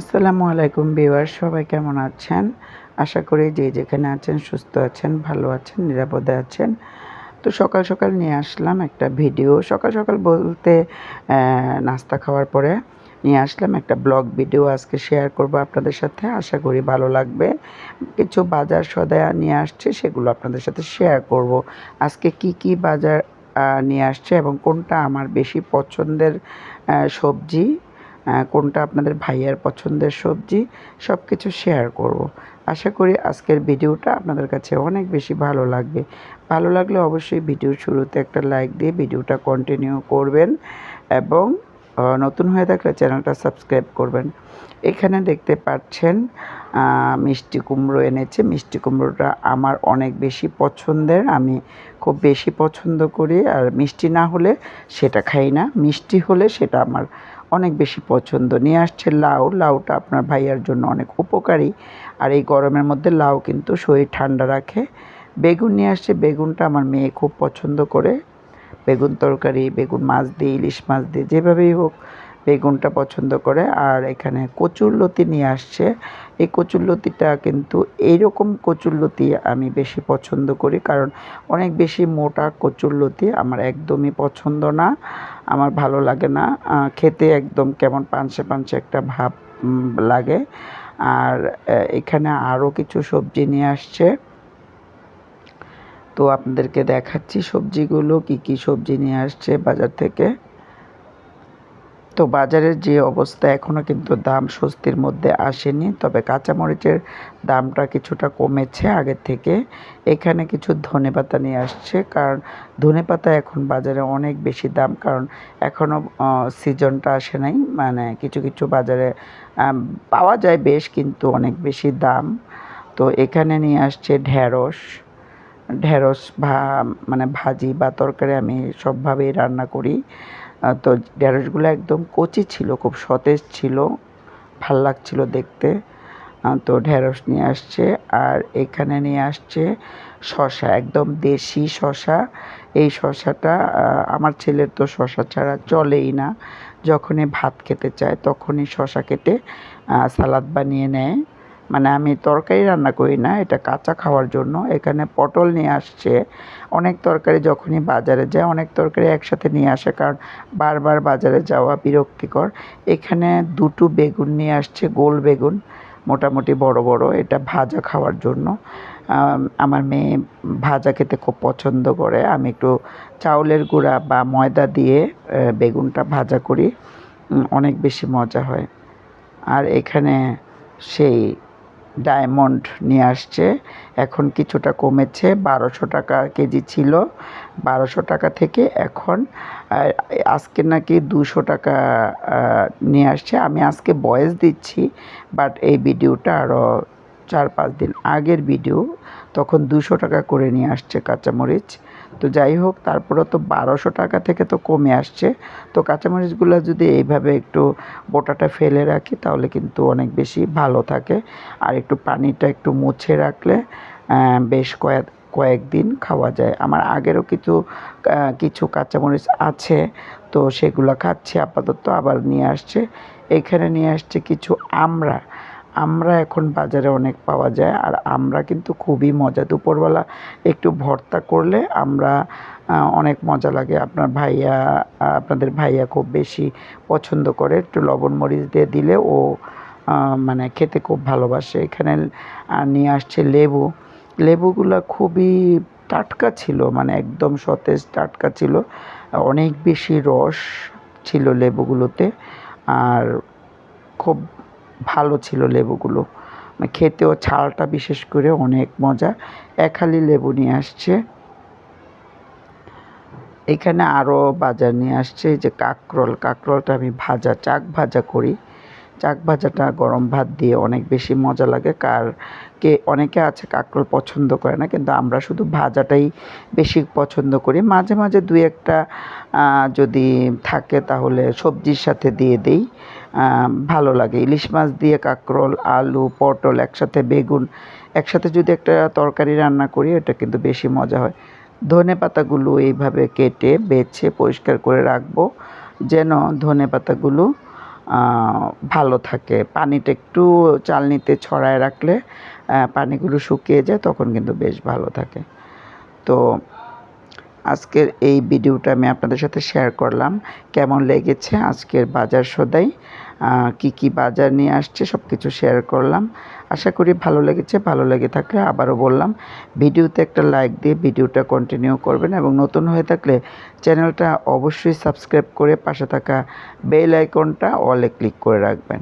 আসসালামু আলাইকুম বিওয়ার সবাই কেমন আছেন? আশা করি যে যেখানে আছেন সুস্থ আছেন, ভালো আছেন, নিরাপদে আছেন। তো সকাল সকাল নিয়ে আসলাম একটা ভিডিও। সকাল সকাল বলতে নাস্তা খাওয়ার পরে নিয়ে আসলাম একটা ব্লগ ভিডিও আজকে শেয়ার করব আপনাদের সাথে। আশা করি ভালো লাগবে। কিছু বাজার সদায় নিয়ে আসছে, সেগুলো আপনাদের সাথে শেয়ার করব। আজকে কি কি বাজার নিয়ে আসছে এবং কোনটা আমার বেশি পছন্দের সবজি কোনটা আপনাদের ভাইয়ার পছন্দের সবজি সব কিছু শেয়ার করব। আশা করি আজকের ভিডিওটা আপনাদের কাছে অনেক বেশি ভালো লাগবে। ভালো লাগলে অবশ্যই ভিডিওর শুরুতে একটা লাইক দিয়ে ভিডিওটা কন্টিনিউ করবেন এবং নতুন হয়ে থাকলে চ্যানেলটা সাবস্ক্রাইব করবেন। এখানে দেখতে পাচ্ছেন মিষ্টি কুমড়ো এনেছে। মিষ্টি কুমড়োটা আমার অনেক বেশি পছন্দের। আমি খুব বেশি পছন্দ করি। আর মিষ্টি না হলে সেটা খাই না। মিষ্টি হলে সেটা আমার অনেক বেশি পছন্দ। নিয়ে আসছে লাউ। লাউটা আপনার ভাইয়ার জন্য অনেক উপকারী। আর এই গরমের মধ্যে লাউ কিন্তু শরীর ঠান্ডা রাখে। বেগুন নিয়ে আসছে। বেগুনটা আমার মেয়ে খুব পছন্দ করে। বেগুন তরকারি, বেগুন মাছ দিয়ে, ইলিশ মাছ দিয়ে, যেভাবেই হোক বেগুনটা পছন্দ করে। আর এখানে কচুরলতি নিয়ে আসছে। এই কচুরলতিটা কিন্তু এইরকম কচুরলতি আমি বেশি পছন্দ করি। কারণ অনেক বেশি মোটা কচুরলতি আমার একদমই পছন্দ না। আমার ভালো লাগে না। খেতে একদম কেমন পানসে পানসে একটা ভাব লাগে। আর এখানে আরও কিছু সবজি নিয়ে আসছে। তো আপনাদেরকে দেখাচ্ছি সবজিগুলো, কি কি সবজি নিয়ে আসছে বাজার থেকে। তো বাজারের যে অবস্থা এখনও কিন্তু দাম স্বস্তির মধ্যে আসেনি। তবে কাঁচামরিচের দামটা কিছুটা কমেছে আগের থেকে। এখানে কিছু ধনেপাতা নিয়ে আসছে, কারণ ধনেপাতা এখন বাজারে অনেক বেশি দাম, কারণ এখনও সিজনটা আসে নাই। মানে কিছু কিছু বাজারে পাওয়া যায় বেশ, কিন্তু অনেক বেশি দাম। তো এখানে নিয়ে আসছে ঢ্যাঁড়স ঢেঁড়স ভা মানে ভাজি বা তরকারি আমি সবভাবেই রান্না করি। তো ঢেঁড়সগুলো একদম কচি ছিল, খুব সতেজ ছিল, ভালো লাগছিল দেখতে। তো ঢেঁড়স নিয়ে আসছে আর এখানে নিয়ে আসছে শশা একদম দেশি শশা এই শশাটা আমার ছেলের তো শশা ছাড়া চলেই না। যখনই ভাত খেতে চায় তখনই শশা কেটে সালাদ বানিয়ে নেয়। মানে আমি তরকারি রান্না করি না, এটা কাঁচা খাওয়ার জন্য। এখানে পটল নিয়ে আসছে। অনেক তরকারি যখনই বাজারে যায়, অনেক তরকারি একসাথে নিয়ে আসে কারণ বারবার বাজারে যাওয়া বিরক্তিকর। এখানে দুটো বেগুন নিয়ে আসছে, গোল বেগুন, মোটামুটি বড় বড়। এটা ভাজা খাওয়ার জন্য। আমার মেয়ে ভাজা খেতে খুব পছন্দ করে। আমি একটু চাউলের গুঁড়া বা ময়দা দিয়ে বেগুনটা ভাজা করি। অনেক বেশি মজা হয়। আর এখানে সেই ডায়মন্ড নিয়ে আসছে। এখন কিছুটা কমেছে, বারোশো টাকা কেজি ছিল। বারোশো টাকা থেকে এখন আজকে নাকি দুশো টাকা নিয়ে আসছে। আমি আজকে বয়েস দিচ্ছি, বাট এই ভিডিওটা আরও চার পাঁচ দিন আগের ভিডিও। তখন দুশো টাকা করে নিয়ে আসছে কাঁচামরিচ। তো যাই হোক তারপরে তো বারোশো টাকা থেকে তো কমে আসছে। তো কাঁচামরিচগুলো যদি এইভাবে একটু বোটাটা ফেলে রাখি, তাহলে কিন্তু অনেক বেশি ভালো থাকে। আর একটু পানিটা একটু মুছে রাখলে বেশ কয়েক, কয়েকদিন খাওয়া যায়। আমার আগেরও কিছু কিছু কাঁচামরিচ আছে, তো সেগুলো খাচ্ছি, আপাতত আবার নিয়ে আসছে। এখানে নিয়ে আসছে কিছু আমড়া। আমরা এখন বাজারে অনেক পাওয়া যায় আর আমরা কিন্তু খুবই মজা। দুপুরবেলা একটু ভর্তা করলে আমরা অনেক মজা লাগে। আপনার ভাইয়া আপনাদের ভাইয়া খুব বেশি পছন্দ করে। একটু লবণ মরিচ দিয়ে দিলে ও মানে খেতে খুব ভালোবাসে। এখানে নিয়ে আসছে লেবু। লেবুগুলো খুবই টাটকা ছিল মানে একদম সতেজ টাটকা ছিল। অনেক বেশি রস ছিল লেবুগুলোতে। আর খুব ভালো ছিল লেবুগুলো। মানে খেতেও ছালটা বিশেষ করে অনেক মজা। এক হালি লেবু নিয়ে আসছে। এখানে আরও বাজার নিয়ে আসছে যে কাঁকরোল। কাঁকরোলটা আমি ভাজা, চাক ভাজা করি। চাক ভাজাটা গরম ভাত দিয়ে অনেক বেশি মজা লাগে। কার কে, অনেকে আছে কাঁকরোল পছন্দ করে না, কিন্তু আমরা শুধু ভাজাটাই বেশি পছন্দ করি। মাঝে মাঝে দুই একটা যদি থাকে তাহলে সবজির সাথে দিয়ে দিই ভালো লাগে। ইলিশ মাছ দিয়ে কাঁকরোল, আলু, পটল একসাথে, বেগুন একসাথে যদি একটা তরকারি রান্না করি এটা কিন্তু বেশি মজা হয়। ধনে পাতাগুলো এইভাবে কেটে, বেছে, পরিষ্কার করে রাখব। যেন ধনে পাতাগুলো ভালো থাকে। পানিটা একটু চালনিতে ছড়ায় রাখলে পানিগুলো শুকিয়ে যায়, তখন কিন্তু বেশ ভালো থাকে। তো আজকের এই ভিডিওটা আমি আপনাদের সাথে শেয়ার করলাম। কেমন লেগেছে আজকের বাজার সদাই? কি কি বাজার নিয়ে আসছে সব কিছু শেয়ার করলাম। আশা করি ভালো লেগেছে, ভালো লেগে থাকলে আবারও বললাম, ভিডিওতে একটা লাইক দিয়ে ভিডিওটা কন্টিনিউ করবেন এবং নতুন হয়ে থাকলে চ্যানেলটা অবশ্যই সাবস্ক্রাইব করে পাশে থাকা বেল আইকনটা অলে ক্লিক করে রাখবেন।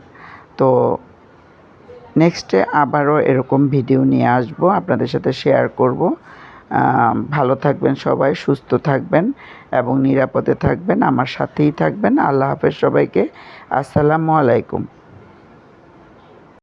তো নেক্সটে আবারও এরকম ভিডিও নিয়ে আসব, আপনাদের সাথে শেয়ার করব। ভালো থাকবেন সবাই, সুস্থ থাকবেন এবং নিরাপদে থাকবেন, আমার সাথেই থাকবেন। আল্লাহ হাফেজ সবাইকে। আসসালামু আলাইকুম।